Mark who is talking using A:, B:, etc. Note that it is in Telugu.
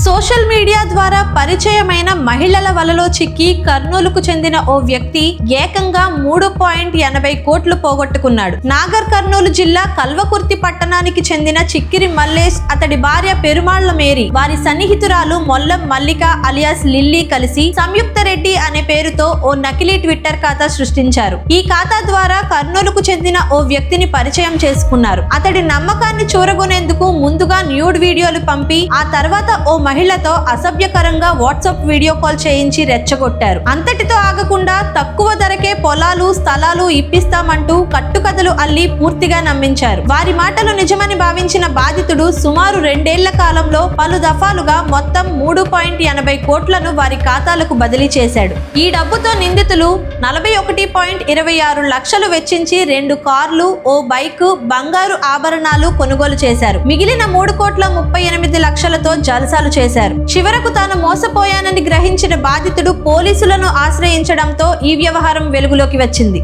A: సోషల్ మీడియా ద్వారా పరిచయమైన మహిళల వలలో చిక్కి కర్నూలుకు చెందిన ఓ వ్యక్తి ఏకంగా మూడు పాయింట్ ఎనభై కోట్లు పోగొట్టుకున్నాడు. నాగర్ కర్నూలు జిల్లా కల్వకుర్తి పట్టణానికి చెందిన చిక్కిరి మల్లేష్ అతడి భార్య పెరుమాళ్ళ మేరీ వారి సన్నిహితురాలు మొల్లం మల్లిక అలియాస్ లిల్లీ కలిసి సంయుక్త రెడ్డి అనే పేరుతో ఓ నకిలీ ట్విట్టర్ ఖాతా సృష్టించారు. ఈ ఖాతా ద్వారా కర్నూలుకు చెందిన ఓ వ్యక్తిని పరిచయం చేసుకున్నారు. అతడి నమ్మకాన్ని చూరగొనేందుకు ముందుగా న్యూడ్ వీడియోలు పంపి ఆ తర్వాత ఓ మహిళతో అసభ్యకరంగా వాట్సాప్ వీడియో కాల్ చేయించి రెచ్చగొట్టారు. అంతటితో ఆగకుండా తక్కువ ధరకే పొలాలు స్థలాలు ఇప్పిస్తామంటూ కట్టుకథలు అల్లి పూర్తిగా నమ్మించారు. వారి మాటలు నిజమని భావించిన బాధితుడు సుమారు రెండేళ్ళ కాలంలో పలు దఫాలుగా మొత్తం మూడు పాయింట్ ఎనభై కోట్లను వారి ఖాతాలకు బదిలీ చేశాడు. ఈ డబ్బుతో నిందితులు నలభై ఒకటి పాయింట్ ఇరవై ఆరు లక్షలు వెచ్చించి రెండు కార్లు ఓ బైక్ బంగారు ఆభరణాలు కొనుగోలు చేశారు. మిగిలిన మూడు కోట్ల ముప్పై ఎనిమిది లక్షలతో జల్సాలు చేశారు. చివరకు తాను మోసపోయానని గ్రహించిన బాధితుడు పోలీసులను ఆశ్రయించడంతో ఈ వ్యవహారం వెలుగులోకి వచ్చింది.